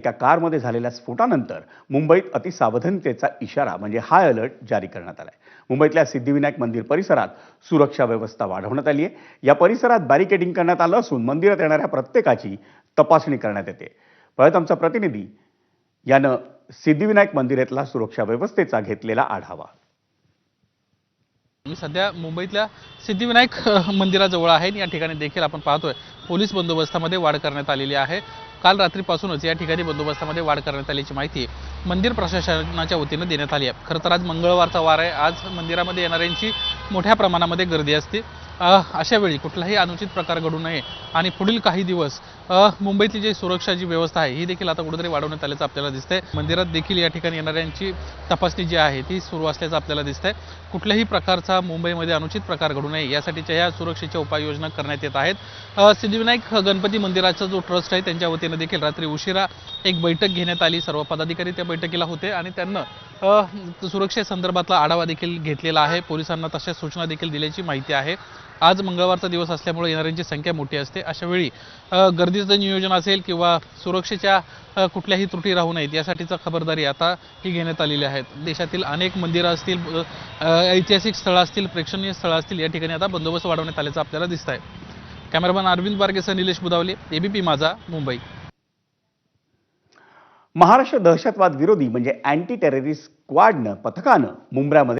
एका कारमध्ये झालेल्या स्फोटानंतर मुंबईत अतिसावधानतेचा इशारा म्हणजे हाय अलर्ट जारी करण्यात आलाय. मुंबईतल्या सिद्धिविनायक मंदिर परिसरात सुरक्षा व्यवस्था वाढवण्यात आली आहे. या परिसरात बॅरिकेडिंग करण्यात आलं असून मंदिरात येणाऱ्या प्रत्येकाची तपासणी करण्यात येते. परत आमचा प्रतिनिधी यानं सिद्धिविनायक मंदिरातला सुरक्षा व्यवस्थेचा घेतलेला आढावा. मी सध्या मुंबईतल्या सिद्धिविनायक मंदिराजवळ आहे. या ठिकाणी देखील आपण पाहतोय पोलीस बंदोबस्तामध्ये वाढ करण्यात आलेली आहे. काल रात्रीपासूनच या ठिकाणी बंदोबस्तामध्ये वाढ करण्यात आल्याची माहिती मंदिर प्रशासनाच्या वतीनं देण्यात आली आहे. खरं तर आज मंगळवारचा वार आहे. आज मंदिरामध्ये येणाऱ्यांची मोठ्या प्रमाणामध्ये गर्दी असते. अशा वेळी कुठलाही अनुचित प्रकार घडू नये आणि पुढील काही दिवस मुंबईतली जी सुरक्षा जी व्यवस्था आहे ही देखील आता कुठेतरी वाढवण्यात आल्याचं आपल्याला दिसतंय. मंदिरात देखील या ठिकाणी येणाऱ्यांची तपासणी जी आहे ती सुरू असल्याचं आपल्याला दिसतंय. कुठल्याही प्रकारचा मुंबईमध्ये अनुचित प्रकार घडू नये यासाठीच्या या सुरक्षेच्या उपाययोजना करण्यात येत आहेत. सिद्धिविनायक गणपती मंदिराचा जो ट्रस्ट आहे त्यांच्या वतीनं देखील रात्री उशिरा एक बैठक घेण्यात आली. सर्व पदाधिकारी त्या बैठकीला होते आणि त्यांना सुरक्षेसंदर्भातला आढावा देखील घेतलेला आहे. पोलिसांना तशा सूचना देखील दिल्याची माहिती आहे. आज मंगळवारचा दिवस असल्यामुळे येणाऱ्यांची संख्या मोठी असते. अशावेळी गर्दीचं नियोजन असेल किंवा सुरक्षेच्या कुठल्याही त्रुटी राहू नयेत यासाठीचा खबरदारी आता ही घेण्यात आलेली आहेत. देशातील अनेक मंदिरं असतील ऐतिहासिक स्थळं असतील प्रेक्षणीय स्थळं असतील या ठिकाणी आता बंदोबस्त वाढवण्यात आल्याचं आपल्याला दिसत आहे कॅमेरामॅन अरविंद बारगेसह निलेश बुदावले एबीपी माझा मुंबई. महाराष्ट्र दहशतवाद विरोधी म्हणजे अँटी टेररिस्ट स्क्वाडनं पथकानं मुंबऱ्यामध्ये